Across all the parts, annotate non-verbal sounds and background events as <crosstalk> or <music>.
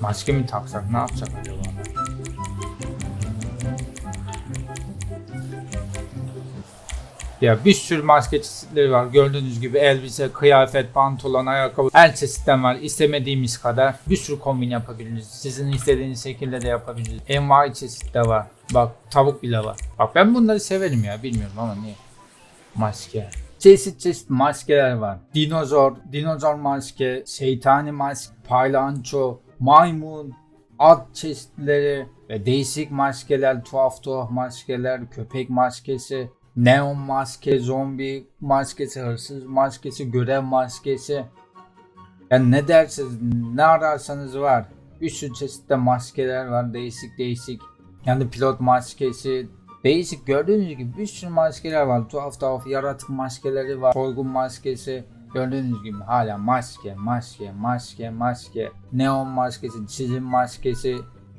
Maske mi taksak ne yapsak acaba? Ya bir sürü maske çeşitleri var. Gördüğünüz gibi elbise, kıyafet, pantolon, ayakkabı her çeşitten var. İstemediğimiz kadar bir sürü kombin yapabiliriz. Sizin istediğiniz şekilde de yapabiliriz. Envai çeşit de var. Bak tavuk bile var. Bak ben bunları severim ya bilmiyorum ama niye. Maske. Çeşit çeşit maskeler var. Dinozor, dinozor maske, şeytani maske, paylanço, maymun, at çeşitleri ve değişik maskeler, tuhaf tuhaf maskeler, köpek maskesi, neon maske, zombi maskesi, hırsız maskesi, görev maskesi. Yani ne dersiniz, ne ararsanız var. Bir sürü çeşitli maskeler var, değişik değişik. Yani pilot maskesi, Basic gördüğünüz gibi bir sürü maskeler var. Tuhaf tuhaf yaratık maskeleri var. Soygun maskesi. Gördüğünüz gibi hala maske, maske, maske, maske. Neon maskesi, çizim maskesi,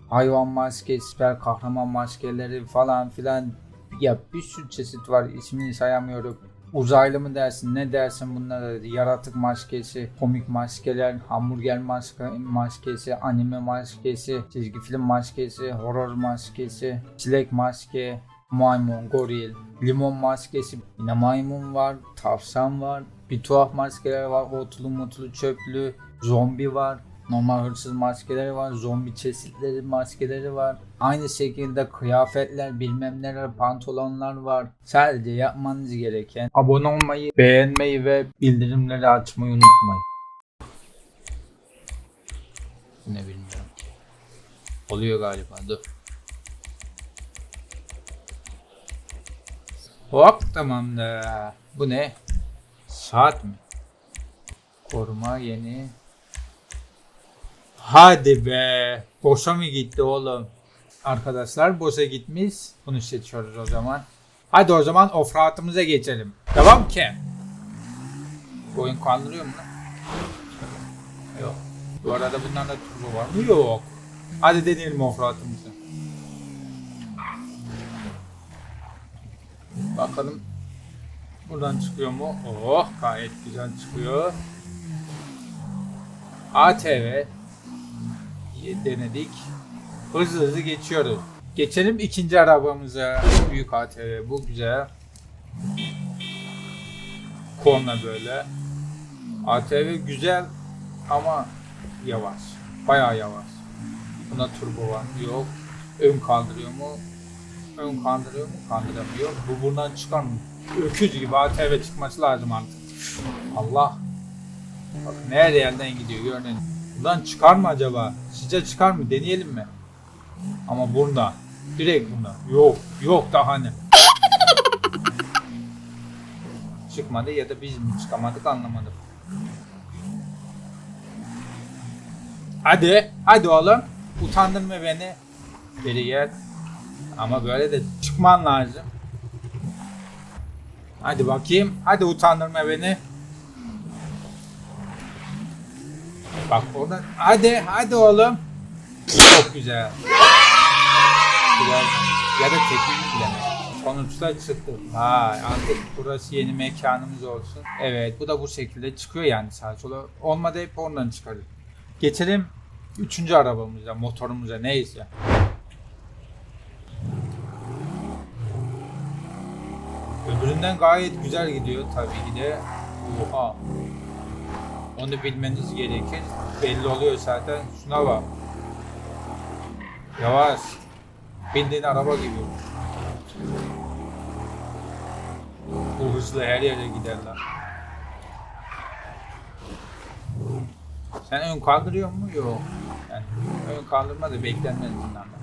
hayvan maskesi, süper kahraman maskeleri falan filan. Ya bir sürü çeşit var. İsmini sayamıyorum. Uzaylı mı dersin ne dersin bunlara yaratık maskesi, komik maskeler, hamburger maske, maskesi, anime maskesi, çizgi film maskesi, horror maskesi, çilek maske, maymun, goril, limon maskesi, yine maymun var, tavşan var, bir tuhaf maskeler var, otlu mutlu çöplü, zombi var, normal hırsız maskeleri var, zombi çeşitleri maskeleri var. Aynı şekilde kıyafetler, bilmem neler, pantolonlar var. Sadece yapmanız gereken abone olmayı, beğenmeyi ve bildirimleri açmayı unutmayın. Ne bilmiyorum. Oluyor galiba dur. Hop tamamdır. Bu ne? Saat mi? Koruma yeni. Hadi be. Boşa mı gitti oğlum? Arkadaşlar boşa gitmiş. Bunu seçiyoruz o zaman. Hadi o zaman offroad'ımıza geçelim. Devam ki. Bu oyun kandırıyor mu lan? Yok. Bu arada bunlarda turbo var mı? Yok. Hadi deneyelim offroad'ımızı. Bakalım. Buradan çıkıyor mu? Oh gayet güzel çıkıyor. ATV denedik. Hızlı hızlı geçiyoruz. Geçelim ikinci arabamıza. Büyük ATV bu güzel. Korna böyle. ATV güzel ama yavaş. Bayağı yavaş. Buna turbo var? Yok. Ön kaldırıyor mu? Ön kaldırıyor mu? Kaldıramıyor. Bu buradan çıkar mı? Öküz gibi ATV çıkması lazım artık. Allah. Bak nerede yerden gidiyor gördün. Buradan çıkar mı acaba? Sizce çıkar mı? Deneyelim mi? Ama burada. Direkt bunda. Yok. Yok daha ne? Çıkmadı ya da biz mi çıkamadık anlamadım. Hadi. Hadi oğlum. Utandırma beni. Geri. Ama böyle de çıkman lazım. Hadi bakayım. Hadi utandırma beni. Bak orada. Hadi hadi oğlum. Çok güzel. Güzel. Ya da teknik bileme. Sonuçta çıktı. Ha artık burası yeni mekanımız olsun. Evet bu da bu şekilde çıkıyor yani sağa sola. Olmadı hep oradan çıkarır. Geçelim üçüncü arabamıza, motorumuza neyse. Öbüründen gayet güzel gidiyor tabii ki de. Oha. Onu bilmeniz gerekir. Belli oluyor zaten. Şuna bak. Yavaş. Bildiğin araba gibi. Bu hızlı her yere giderler. Sen ön kaldırıyor mu? Yok. Yani ön kaldırma da da.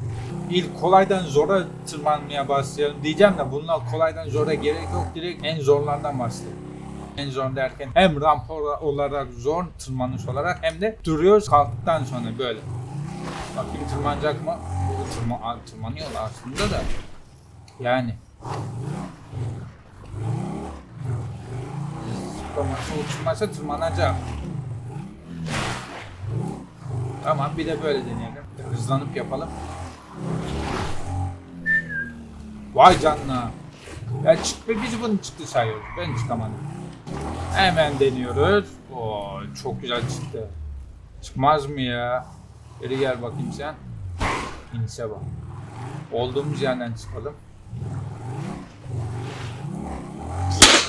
İlk kolaydan zora tırmanmaya başlayalım diyeceğim de bunlar kolaydan zora gerek yok. Direkt en zorlardan başlayalım. En zor derken hem rampa olarak zor tırmanış olarak hem de duruyoruz kalktıktan sonra böyle. Bakayım tırmanacak mı? Tırma, tırmanıyorlar aslında da. Yani. Zıplaması uçurmasa tırmanacak. Tamam bir de böyle deneyelim. Hızlanıp yapalım. Vay canına. Ya çıktı biz bunu çıktı sayıyoruz. Ben çıkamadım. Hemen deniyoruz. Oo çok güzel çıktı. Çıkmaz mı ya? Geri gel bakayım sen. İnişe bak. Olduğumuz yerden çıkalım.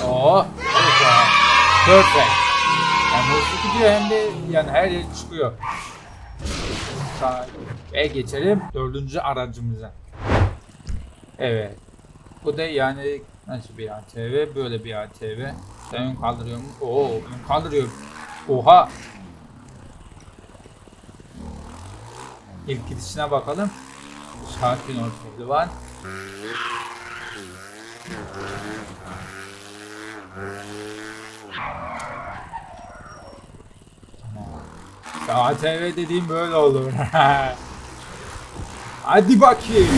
Oo. Perfect. Yani hızlı gidiyor hem de yani her yer çıkıyor. Sağ- Ve geçelim dördüncü aracımıza. Evet. Bu da yani nasıl bir ATV? Böyle bir ATV. Sen ön kaldırıyor mu? Oo, ön kaldırıyor. Oha. İlk gidişine bakalım. Sakin ol pehlivan. Tamam. İşte ATV dediğim böyle olur. <laughs> Hadi bakayım.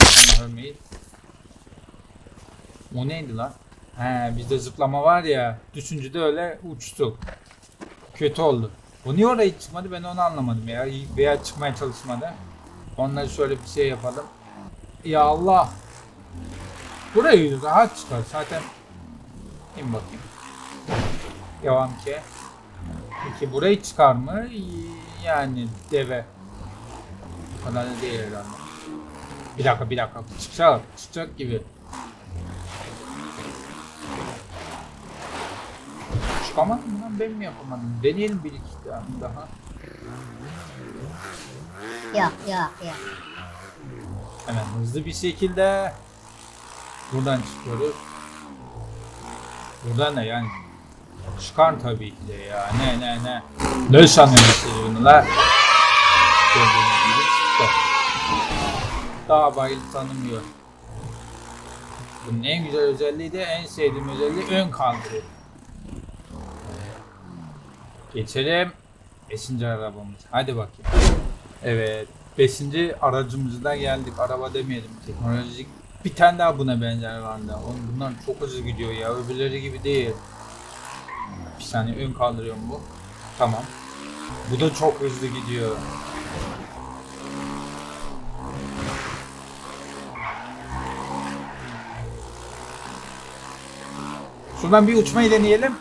İnsanlar ölmeyin. O neydi lan? He bizde zıplama var ya. Düşünce de öyle uçtuk. Kötü oldu. Bu niye oraya çıkmadı ben onu anlamadım ya. Veya çıkmaya çalışmadı. Onları şöyle bir şey yapalım. Ya Allah. Burayı rahat çıkar zaten. İn bakayım. Devam ki. Peki burayı çıkar mı? Yani deve. Bu kadar da değil herhalde. Bir dakika bir dakika. Çıkacak. Çıkacak gibi. Çıkamadım lan ben mi yapamadım? Deneyelim bir iki tane daha. Yok yok yok. Hemen hızlı bir şekilde buradan çıkıyoruz. Buradan da yani çıkar tabii ki de ya. Ne ne ne. Ne sanıyorsun bunu la? Gördüğünüz gibi çıktı. Daha bayıl tanımıyor. Bunun en güzel özelliği de en sevdiğim özelliği ön kaldırıyor. Geçelim. Beşinci arabamız. Hadi bakayım. Evet. Beşinci aracımıza geldik. Araba demeyelim. Teknolojik. Bir tane daha buna benzer vardı. Oğlum bunlar çok hızlı gidiyor ya. Öbürleri gibi değil. Bir saniye ön kaldırıyorum bu. Tamam. Bu da çok hızlı gidiyor. Şuradan bir uçmayı deneyelim.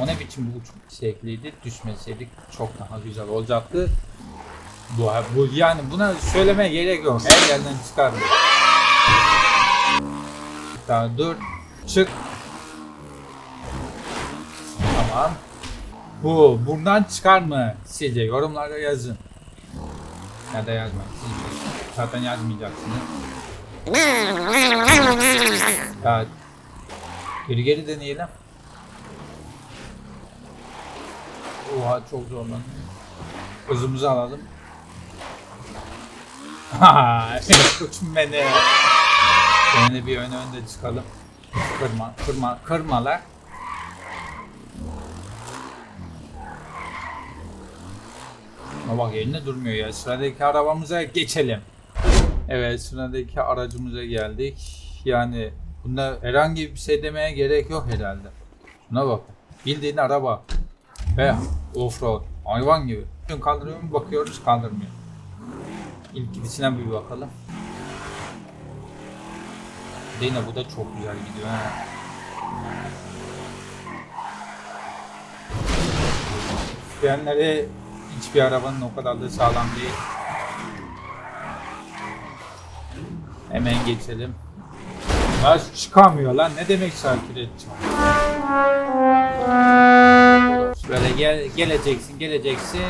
O ne biçim bir uçma şekliydi. Düşmeseydik çok daha güzel olacaktı. Bu, bu yani buna söylemeye gerek yok. Her yerden çıkardı. Daha dur. Çık. Tamam. Bu buradan çıkar mı sizce? Yorumlarda yazın. Ya da yazmayın. Zaten yazmayacaksınız. Ya, geri geri deneyelim. Oha çok zorlandım. Hızımızı alalım. Ha, uçun beni. Seni bir öne önde çıkalım. Kırma, kırma, kırmalar. Ama bak yerinde durmuyor ya. Sıradaki arabamıza geçelim. Evet sıradaki aracımıza geldik. Yani bunda herhangi bir şey demeye gerek yok herhalde. Buna bak. Bildiğin araba. Ve offroad. Hayvan gibi. Ön kaldırıyor mu bakıyoruz kaldırmıyor. İlk gidişine bir bakalım. Dene bu da çok güzel gidiyor ha. Frenleri hiçbir arabanın o kadar da sağlam değil. Hemen geçelim. Lan çıkamıyor lan. Ne demek şarkı edeceğim? Böyle gel geleceksin, geleceksin.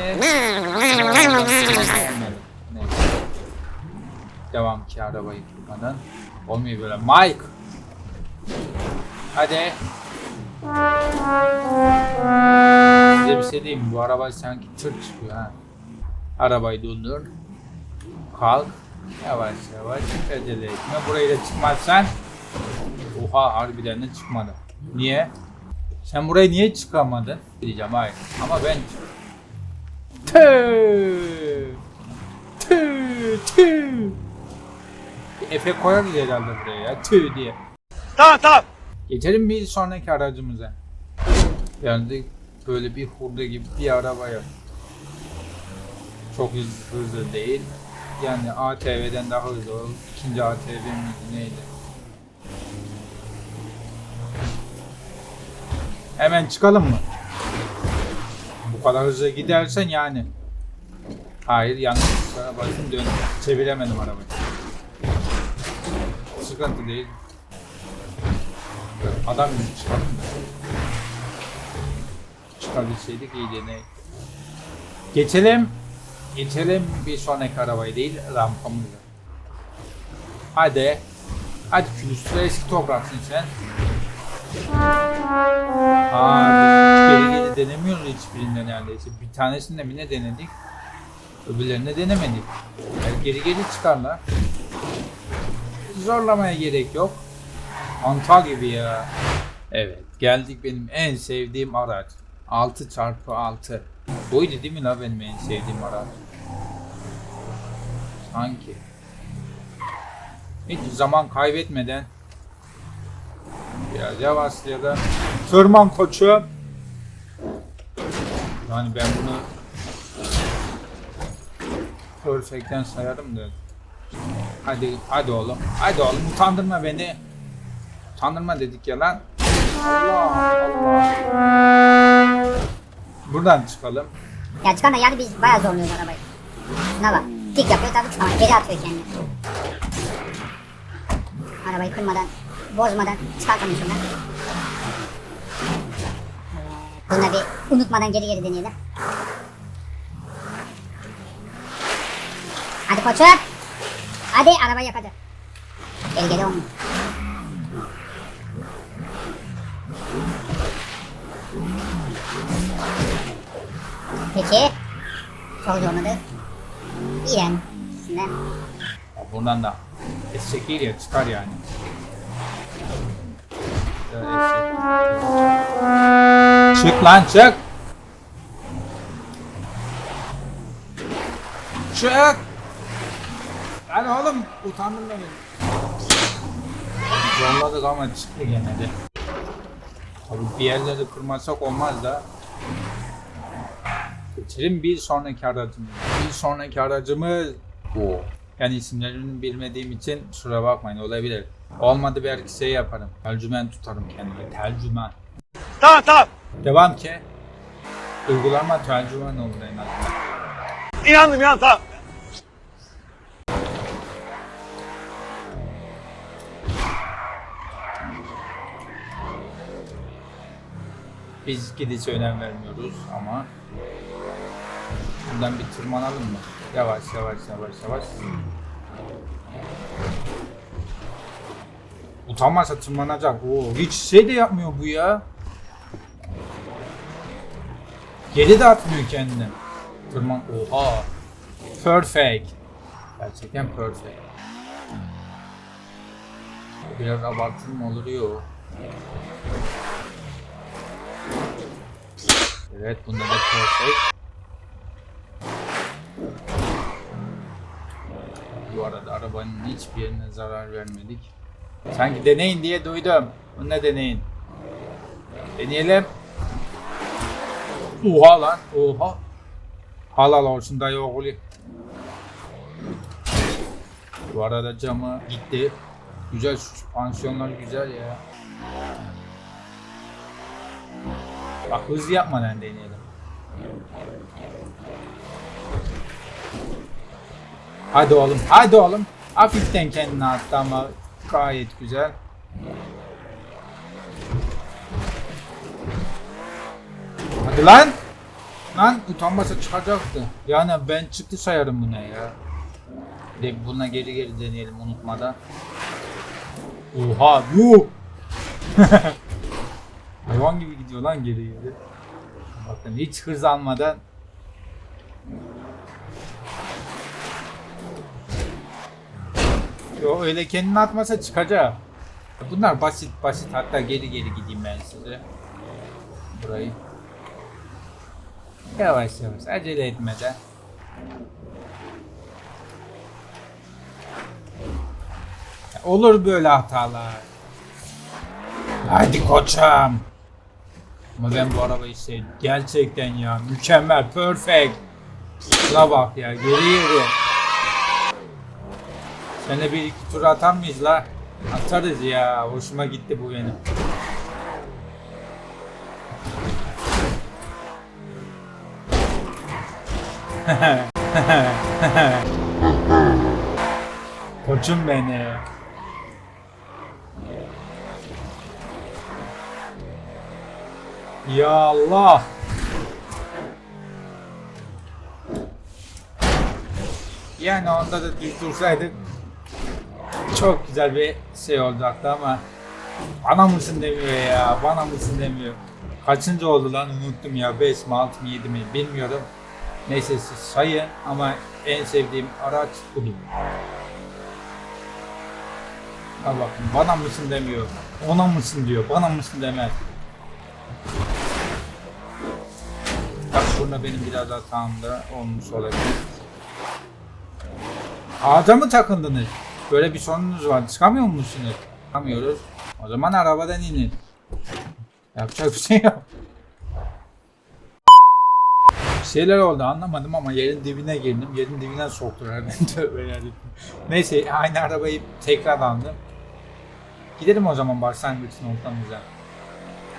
Devam ki arabayı kırmadan. Olmuyor böyle. Mike. Hadi. Size bir şey diyeyim? Bu araba sanki tır çıkıyor ha. Arabayı dondur. Kalk. Yavaş yavaş acele etme. Burayı da çıkmazsan Oha harbiden de çıkmadı. Niye? Sen buraya niye çıkamadın? Diyeceğim hayır. Ama ben Tüh! Tüh! Tüh! Efe koyar diye herhalde buraya ya. Tüh diye. Tamam tamam. Geçelim bir sonraki aracımıza. Yani böyle bir hurda gibi bir araba yok. Çok hızlı, hızlı değil. Yani ATV'den daha hızlı. İkinci ATV miydi neydi? Hemen çıkalım mı? Bu kadar hızlı gidersen yani. Hayır yanlış tarafa bastım döndüm. Çeviremedim arabayı. Sıkıntı değil. Adam gibi çıkalım mı? Çıkabilseydik iyiydi ne? Geçelim. Geçelim bir sonraki arabayı değil rampamızı. Hadi. Hadi külüstü eski topraksın sen. Geri geri denemiyoruz hiçbirinde neredeyse. Bir tanesinde mi ne denedik? Öbürlerine denemedik. Yani geri geri çıkarlar. Zorlamaya gerek yok. Antal gibi ya. Evet geldik benim en sevdiğim araç. 6 çarpı 6 Buydu değil mi la benim en sevdiğim araç? Sanki. Hiç zaman kaybetmeden biraz yavaş ya da tırman koçu. Yani ben bunu Perfect'ten sayarım da. Hadi hadi oğlum. Hadi oğlum utandırma beni. Utandırma dedik ya lan. Allah Allah. Buradan çıkalım. Ya çıkan yani biz bayağı zorluyoruz arabayı. Şuna bak. Dik yapıyor tabii ama geri atıyor kendini. Arabayı kırmadan, bozmadan çıkartalım şundan. Evet. Bunda bir unutmadan geri geri deneyelim. Hadi koçum. Hadi arabayı yak hadi. Geri geri olmuyor. Peki. Çok zorladı. İrem. Üstüne. Buradan da eşek değil ya çıkar yani. Ya eşek. Çık lan çık. Çık. Lan oğlum utandın beni. Zorladık ama çıktı gene de. Tabii bir yerleri kırmasak olmaz da. Geçelim bir sonraki aracımız. Bir sonraki aracımız bu. Yani isimlerini bilmediğim için şura bakmayın olabilir. Olmadı belki şey yaparım. Tercümen tutarım kendime. Tercümen. Tamam tamam. Devam ki. Uygulama tercüman olur en azından. İnandım ya tamam. Biz gidişe önem vermiyoruz ama Buradan bir tırmanalım mı? Yavaş yavaş yavaş yavaş. Utanmazsa tırmanacak. Oo, hiç şey de yapmıyor bu ya. Geri de atmıyor kendini. Tırman. Oha. Perfect. Gerçekten perfect. Biraz abartılı mı olur? Yok. Evet bunda da perfect. Bu arada arabanın hiçbir yerine zarar vermedik. Sanki deneyin diye duydum. Bu ne deneyin? Deneyelim. Oha lan. Oha. Halal olsun dayı oğlu. Bu arada camı gitti. Güzel süspansiyonlar güzel ya. Bak hız yapmadan deneyelim. Hadi oğlum, hadi oğlum. Hafiften kendini attı ama gayet güzel. Hadi lan. Lan utanmasa çıkacaktı. Yani ben çıktı sayarım buna ya. De buna geri geri deneyelim unutmadan. Oha yuh. <laughs> Hayvan gibi gidiyor lan geri geri. Bakın hiç hız almadan Yo öyle kendini atmasa çıkacak. Bunlar basit basit hatta geri geri gideyim ben size. Burayı. Yavaş yavaş acele etmeden. Olur böyle hatalar. Hadi koçum. Ama ben bu arabayı sevdim. Gerçekten ya mükemmel, perfect. Şuna bak ya geri geri. Seninle bir iki tur atar mıyız la? Atarız ya. Hoşuma gitti bu benim. <laughs> Koçum beni. Ya Allah. Yani onda da düz dursaydık çok güzel bir şey olacaktı ama bana mısın demiyor ya, bana mısın demiyor. Kaçıncı oldu lan unuttum ya, 5 mi 6 mı 7 mi bilmiyorum. Neyse siz sayın ama en sevdiğim araç budur. Ha bakın bana mısın demiyor, ona mısın diyor, bana mısın demez. Burada benim biraz hatamda olmuş olabilir. Ağaca mı takındınız? Böyle bir sorununuz var. Çıkamıyor musunuz? Çıkamıyoruz. O zaman arabadan inin. Yapacak bir şey yok. Bir şeyler oldu anlamadım ama yerin dibine girdim. Yerin dibine soktular beni. <laughs> Tövbe yarabbim. Neyse aynı arabayı tekrar aldım. Gidelim o zaman başlangıç noktamıza.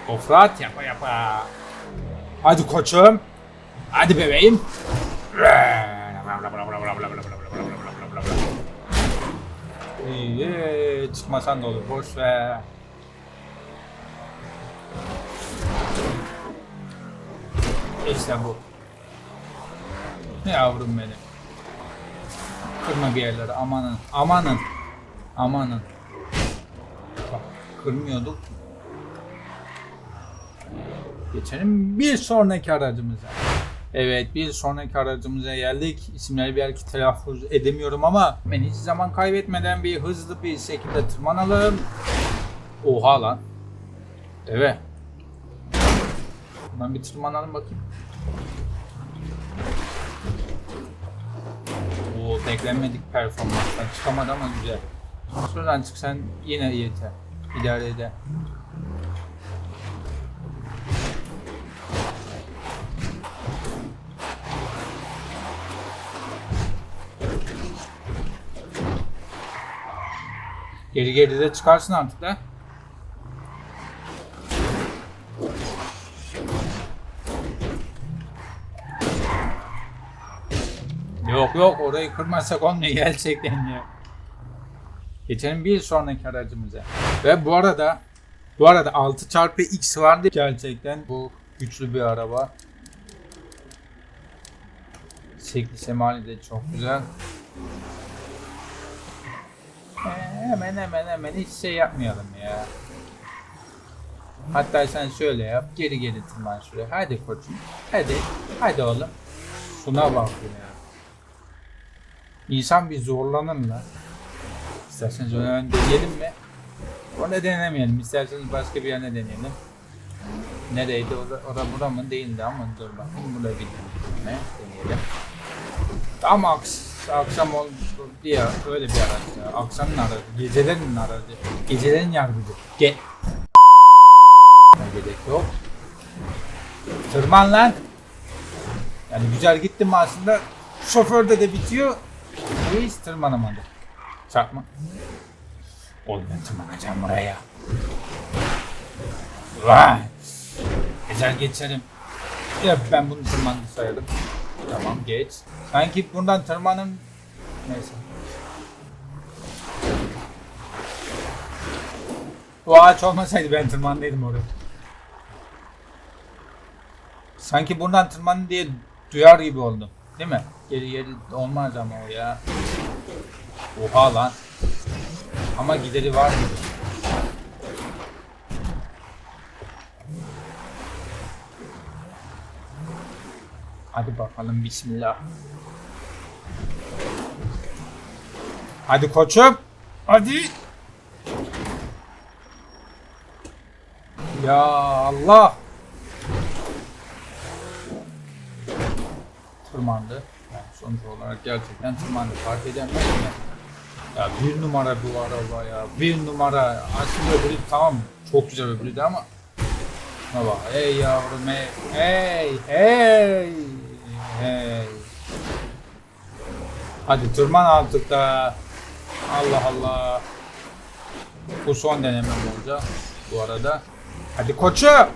Offroad yapa yapa. Hadi koçum. Hadi bebeğim. İyi, çıkmasan da olur. Boş ver. İşte bu. Yavrum benim. Kırma bir yerleri. Amanın. Amanın. Amanın. Bak kırmıyorduk. Geçelim bir sonraki aracımıza. Evet bir sonraki aracımıza geldik. İsimleri belki telaffuz edemiyorum ama ben hiç zaman kaybetmeden bir hızlı bir şekilde tırmanalım. Oha lan. Evet. Ben bir tırmanalım bakayım. Oo beklenmedik performanstan çıkamadı ama güzel. Şuradan çıksan yine yeter. İdare eder. Geri geri de çıkarsın artık da. Yok yok orayı kırmazsak olmuyor gerçekten ya. Geçelim bir sonraki aracımıza. Ve bu arada bu arada 6 çarpı X vardı gerçekten bu güçlü bir araba. Şekli semali de çok güzel. Hemen hemen hemen hiç şey yapmayalım ya. Hatta sen şöyle yap. Geri geri tırman şuraya. Hadi koçum. Hadi. Hadi oğlum. Şuna bak ya. İnsan bir zorlanır lan. İsterseniz onu ön deneyelim mi? Onu denemeyelim. İsterseniz başka bir yerine deneyelim. Nereydi? Ora, ora bura mı? Değildi ama dur bakayım. Burada bir ne? Deneyelim. Tam aks akşam oldu diye öyle bir araç ya. Akşamın aracı, gecelerin aracı, gecelerin yargıcı. Ge gerek yok. Tırman lan. Yani güzel gittim aslında. Şoförde de bitiyor. Hiç tırmanamadı. Çarpma. Oğlum ben tırmanacağım buraya. Vay. Güzel geçerim. Ya ben bunu tırmandı sayalım. Tamam geç. Sanki buradan tırmanın... Neyse. Bu ağaç olmasaydı ben tırmandıydım oraya. Sanki buradan tırmanın diye duyar gibi oldum. Değil mi? Geri geri olmaz ama o ya. Oha lan. Ama gideri var gibi. Hadi bakalım bismillah. Hadi koçum. Hadi. Ya Allah. Tırmandı. Yani sonuç olarak gerçekten tırmandı. Fark edemez mi? Ya bir numara bu araba ya. Bir numara. Aslında öbürü tamam. Çok güzel öbürüydü ama. Şuna bak. Hey yavrum hey. Hey hey. Hadi tırman artık da. Allah Allah. Bu son denemem olacak bu arada. Hadi koçum.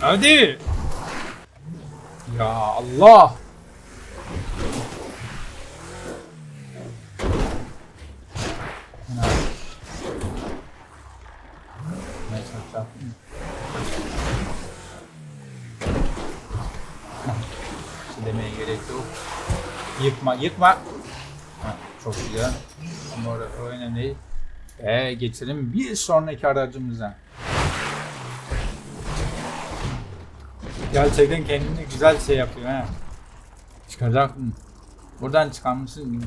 Hadi. Ya Allah. Yıkma, yıkma. Ha, çok güzel. Ama o, önemli değil. Ve geçelim bir sonraki aracımıza. Gerçekten kendini güzel şey yapıyor ha. Çıkacak mı? Buradan çıkarmışsın.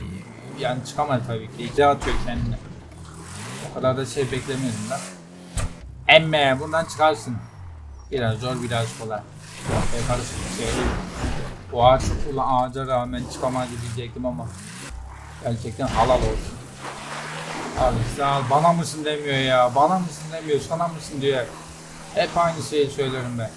Yani çıkamaz tabii ki. İçe atıyor kendini. O kadar da şey beklemiyordum da. Emme buradan çıkarsın. Biraz zor biraz kolay. Karışık bir şey Bu ağaç ulan ağaca rağmen çıkamaz diyecektim ama. Gerçekten halal olsun. İşte al bana mısın demiyor ya. Bana mısın demiyor sana mısın diyor. Hep aynı şeyi söylerim ben.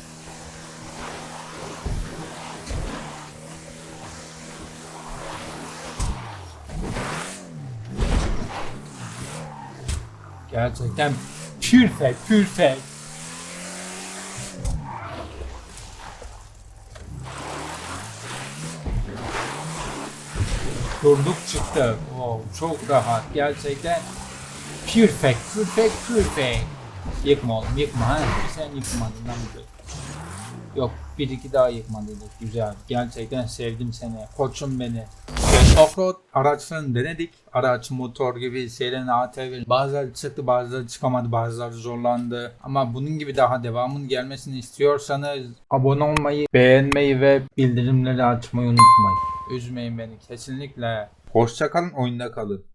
Gerçekten perfect, perfect. Durduk çıktı. Wow, çok rahat. Gerçekten perfect, perfect, perfect. Yıkma oğlum, yıkma ha. Sen yıkmadın lan bu. Yok, bir iki daha yıkmadıydık. Güzel. Gerçekten sevdim seni. Koçum beni. Offroad araçlarını denedik. Araç, motor gibi şeylerin ATV. Bazıları çıktı, bazıları çıkamadı, bazıları zorlandı. Ama bunun gibi daha devamın gelmesini istiyorsanız abone olmayı, beğenmeyi ve bildirimleri açmayı unutmayın. Üzmeyin beni kesinlikle. Hoşçakalın, oyunda kalın.